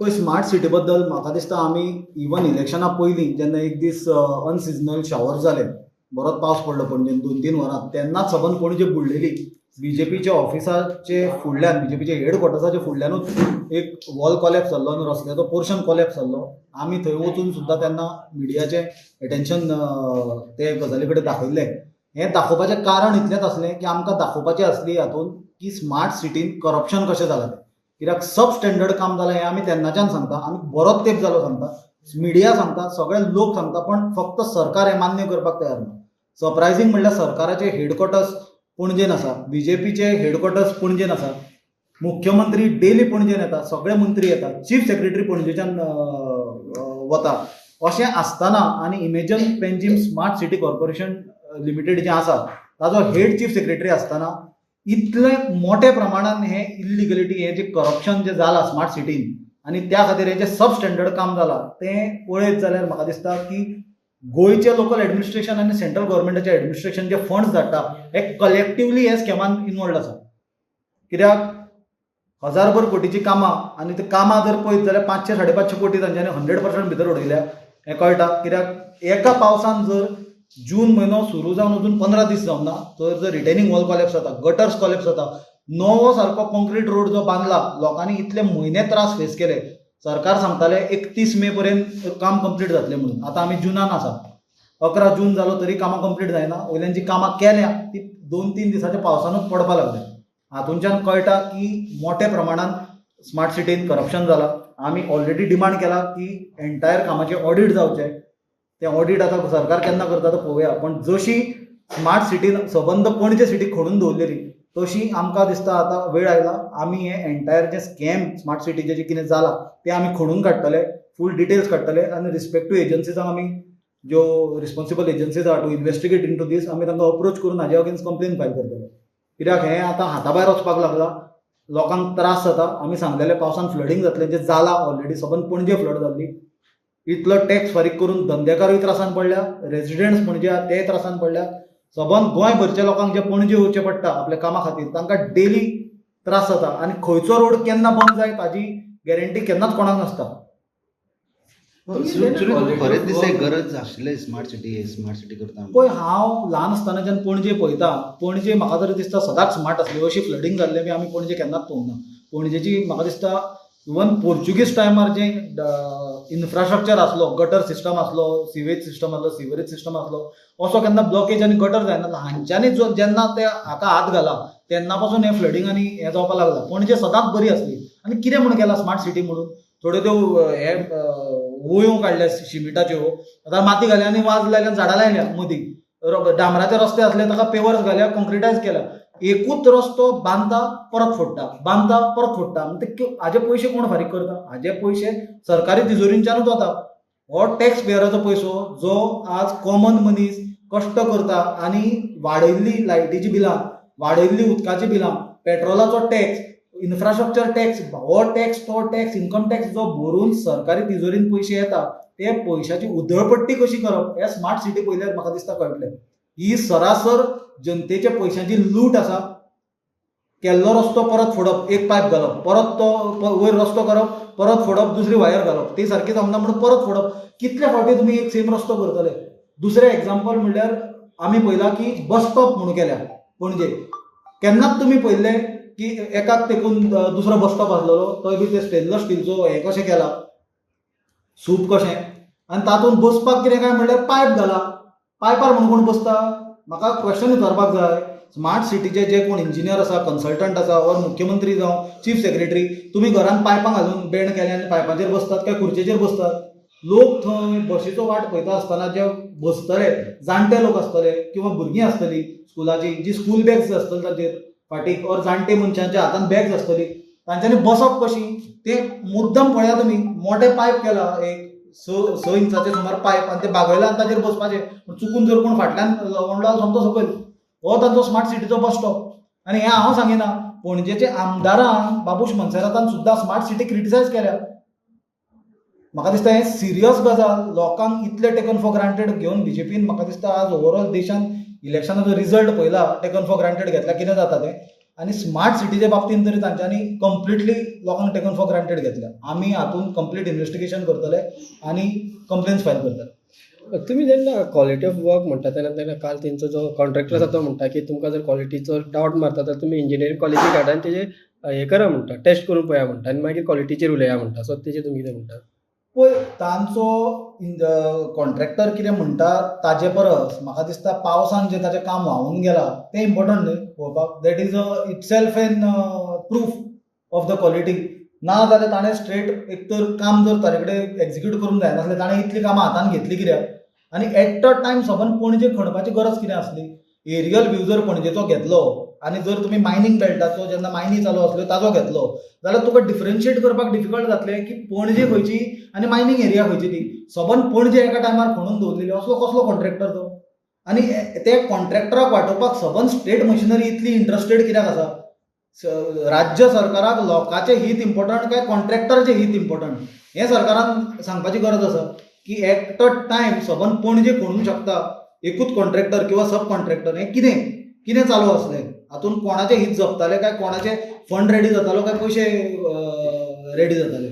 पळय smart city बद्दल म्हाका दिसता आमी इवन इलेक्शना पयलीं जेन्ना एक दीस अनसिजनल शावर जाले बरोच पावस पडलो पणजेन दोन तीन वरां तेन्नाच सबंद पणजे बुडलेली बीजेपीच्या ऑफिसाचे फुडल्यान बीजेपीच्या हेडक्वॉर्टर्साच्या फुडल्यानूच एक वॉल कॉलेप्स जाल्लो आनी रस्त्याचो पोर्शन कॉलेप्स जाल्लो आमी थंय वचून सुद्दां तेन्ना मिडियाचें एटेन्शन ते गजाली कडेन दाखयल्लें हें दाखोवपाचें कारण इतलेंच आसलें की आमकां दाखोवपाचें आसली हातूंत की स्मार्ट सिटीन करप्शन कशें जालां तें. कित्याक सब स्टँडर्ड काम जालें हें आमी तेन्नाच्यान सांगता आमी बरोच तेंप जालो सांगता मिडिया सांगता सगळे लोक सांगता पण फक्त सरकार हें मान्य करपाक तयार ना सरप्रायझींग म्हणल्यार सरकाराचे हेडक्वॉर्टर्स पणजेन आसा बीजेपीचे हेडक्वॉर्टर्स पणजेन आसा मुख्यमंत्री डेली पणजेन येता सगळे मंत्री येता चीफ सेक्रेटरी पणजेच्यान वता अशें आसतना आनी imagine Panjim smart city corporation limited जें आसा ताजो हेड चीफ सेक्रेटरी आसतना इतले मोठ्या प्रमाणान हें इलिगलिटी हें जें करप्शन जें जालां स्मार्ट सिटीन आनी त्या खातीर हें जे सब स्टँडर्ड काम जालां तें पळयत जाल्यार म्हाका दिसता की गोंयचे लोकल एडमिनिस्ट्रेशन आनी सेंट्रल गव्हर्मेंटाचें एडमिनिस्ट्रेशन जे फंड्स धाडटा हे कलेक्टिवली हे स्कॅमान इनवॉल्ड आसा. कित्याक? हजारभर कोटीची कामां आनी ते कामां जर पळयत जाल्यार पांचशे साडे पांचशे कोटी तांच्यांनी हंड्रेड पर्संट भितर उडयल्या. हें कळटा? कित्याक? एका पावसान जर जून म्हयनो सुरू जावन अजून पंदरा दीस जावंक ना तर जर रिटेनिंग वॉल कॉलेप्स जाता गटर्स कॉलेप्स जाता नवो सारको कॉन्क्रीट रोड जो बांदला लोकांनी इतले म्हयने त्रास फेस केले. सरकार सांगताले एकतीस मे पर्यंत काम कंप्लीट जातलें म्हणून. आतां आमी जुनान आसा अकरा जून जालो तरी कामां कंप्लीट जायना वयल्यान जी कामां केल्या ती दोन तीन दिसाच्या पावसानूच पडपाक लागल्या. हातूंच्यान कळटा की मोठ्या प्रमाणान स्मार्ट सिटीन करप्शन जालां आमी ऑलरेडी डिमांड केला की एन्टायर कामाचे ऑडिट जावचें तें ऑडिट आतां सरकार केन्ना करता तें पळोवया पण जशी स्मार्ट सिटीन सबंद पणजे सिटी खोडून दवरलेली तशी आमकां दिसता आतां वेळ आयला. आमी हें एन्टायर जें स्कॅम स्मार्ट सिटीचें जें कितें जालां तें आमी खोडून काडटले फूल डिटेल्स काडटले आनी रिस्पेक्टीव एजन्सीजांक आमी ज्यो रिस्पॉन्सिबल एजन्सीज आहा to investigate into this आमी तांकां अप्रोच करून हाजे अगेन्स्ट कंप्लेन फायल करतले कित्याक हें आतां हाता भायर वचपाक लागलां. लोकांक त्रास जाता. आमी सांगलेले पावसान फ्लडींग जातलें जें जालां ऑलरेडी सबंद पणजे फ्लड जाल्ली इतलो टॅक्स फारीक करून धंदेकारूय त्रासान पडल्या रेजिडेंट्स आहा तेय त्रासान पडल्या. सबंद गोंयभरच्या लोकांक जे पणजे येवचें पडटा आपल्या कामा खातीर तांकां डेली त्रास जाता. आनी खंयचो रोड केन्ना बंद जाय ताजी गॅरंटी केन्नाच कोणाक नासता. दिसा गरज आशिल्ले स्मार्ट सिटी स्मार्ट सिटी करता पळय हांव ल्हान आसतनाच्यान पणजे पळयता पणजे म्हाका तरी दिसता सदांच स्मार्ट आसली अशी फ्लडींग जाल्लें बी आमी पणजे केन्नाच पळोवना पणजेची म्हाका दिसता इवन पोर्चुगीज टायमार जे इन्फ्रास्ट्रक्चर आसलो गटर सिस्टम आसलो सिवेज सिस्टम आसलो सिवरेज सिस्टम आसलो असो केन्ना ब्लॉकेज आनी गटर जायना. हांच्यानी जो जेन्ना ते हाका हात घाला तेन्ना पासून हें फ्लडींग आनी हें जावपाक लागला. पणजे सदांच बरी आसली आनी कितें म्हणून केला स्मार्ट सिटी म्हणून थोड्यो त्यो हे वयो वोयो काडल्या सिमिटाच्यो आतां माती घाल्या आनी वाज लायल्या झाडां लायल्या मदीं. डांबराचे रस्ते असले ताका पेवर्स घाल्या कॉन्क्रिटायज केल्या. एकूच रस्तो बांदता परत फोडटा बांदता परत फोडटा म्हणजे हाजे पयशे कोण फारीक करता? हाजे पयशे सरकारी तिजोरींच्यानूच वता हो टॅक्स पेयराचो पयसो जो आज कॉमन मनीस कश्ट करता आनी वाडयल्ली लायटीची बिलां वाडयल्ली उदकाची बिलां पेट्रोलाचो टॅक्स इन्फ्रास्ट्रक्चर टॅक्स हो टॅक्स तो टॅक्स इन्कम टॅक्स जो भरून सरकारी तिजोरीन पयशे येता ते पयशाची उधळपट्टी कशी करप? हे स्मार्ट सिटी पयल्यार म्हाका दिसता कळटलें. ही सरासर जनतेच्या पयशांची लूट आसा केल्लो रस्तो परत फोडप एक पायप घालप परत तो वयर रस्तो करप परत फोडप दुसरी वायर घालप ते सारखे जमना म्हणून परत फोडप. कितले फावटी तुमी एक सेम रस्तो करतले? दुसरें एग्जाम्पल म्हणल्यार आमी पळयलां की बस स्टॉप म्हणून केल्या. पणजे केन्नाच तुमी पळयल्ले की एकाक तेकून दुसरो बस स्टॉप आसलेलो थंय बी ते स्टेनलेस स्टीलचो हें कशें केला? सूप कशें? आनी तातूंत बसपाक कितें काय म्हणल्यार पायप घाला. पायपार म्हणून कोण बसता? म्हाका क्वेश्चन विचारपाक जाय. स्मार्ट सिटीचे जे कोण इंजिनियर आसा कन्सल्टंट आसा वर मुख्यमंत्री जावं चीफ सेक्रेटरी तुमी घरान पायपां घालून बेंड केले आनी पायपाचेर बसतात काय खुर्चेचेर बसतात? लोक थंय बसीचो वाट पळयता आसतना जे बसतले जाणटे लोक आसतले किंवा भुरगीं आसतलीं स्कुलाची जी स्कूल बॅग्स आसतली ताचेर फाटीक और जाणटे मनशांच्या हातान बॅग्स आसतली तांच्यांनी बसप कशी? ते मुद्दम पळया तुमी मोठे पायप केला एक स स इंचाचे सुमार पायप आनी ते बागयला आनी ताचेर बसपाचें. पूण चुकून जर कोण फाटल्यान लवंडला समतो सकयल. हो तांचो स्मार्ट सिटीचो बस स्टॉप आनी हें हांव सांगिना पणजेचे आमदारान बाबूश मनसेरातान सुद्दां स्मार्ट सिटी क्रिटिसायज केल्या. म्हाका दिसता हें सिरियस गजाल. लोकांक इतले टेकन फॉर ग्रांटेड घेवन बीजेपीन म्हाका दिसता आज ओवरऑल देशान इलेक्शनाचो रिजल्ट पयला टेकन फॉर ग्रांटेड घेतला कितें जाता तें? आणि स्मार्ट सिटीच्या बाबतींत तरी तांच्यांनी कम्प्लिटली लोकांक टेकन फॉर ग्रांटेड घेतल्या. आमी हातूंत कंप्लीट इन्व्हेस्टिगेशन करतले आनी कंप्लेन्स फायल करतले तुम्ही जेन्ना क्वालिटी ऑफ वर्क म्हणटा तेन्ना तेन्ना काल तेंचो जो कॉन्ट्रॅक्टर आसा तो म्हणटा की तुमकां जर क्वालिटीचो डावट मारता जाल्यार तुमी इंजिनियरींग क्वालिटी काडा आनी तेजे हें करा म्हणटा टेस्ट करून पळया म्हणटा आनी मागीर क्वालिटीचेर उलया म्हणटा सो तेजेर तुमी कितें म्हणटा पळय तांचो कॉन्ट्रॅक्टर कितें म्हणटा ताजे परस म्हाका दिसता पावसान जें ताचें काम व्हांवून गेलां तें इम्पॉर्टंट न्हय पळोवपाक. That is a itself an proof of the quality ना जाल्यार ताणें स्ट्रेट एक तर काम जर ताजे कडेन एक्झिक्यूट करूंक जाय नासलें ताणें इतलीं कामां हातान घेतली कित्याक? आनी एट अ टायम सबंद पणजे खणपाची गरज कितें आसली? एरियल व्यू जर पणजेचो घेतलो आनी जर तुमी मायनींग बेल्टाचो जेन्ना मायनी चालू आसल्यो ताचो घेतलो जाल्यार तुका डिफरंशिएट करपाक डिफिकल्ट जातलें की पणजे खंयची आनी मायनींग एरिया खंयची ती. सबन पणजे एका टायमार खणून दवरलेली असलो कसलो कॉन्ट्रॅक्टर तो. आनी ते कॉन्ट्रॅक्टराक वाटोवपाक सबन स्टेट मशिनरी इतली इंट्रस्टेड कित्याक आसा? राज्य सरकाराक लोकांचें हित इम्पॉर्टंट काय कॉन्ट्रॅक्टरचें हित इम्पॉर्टंट हें सरकारान सांगपाची गरज आसा की एट अ टायम सबन पणजे खणूंक शकता एकूच कॉन्ट्रॅक्टर किंवा सब कॉन्ट्रॅक्टर हें कितें? कितें चालू आसलें हातूंत कोणाचें हित जपताले? काय कोणाचे फंड रेडी जातालो? काय पयशे रेडी जाताले?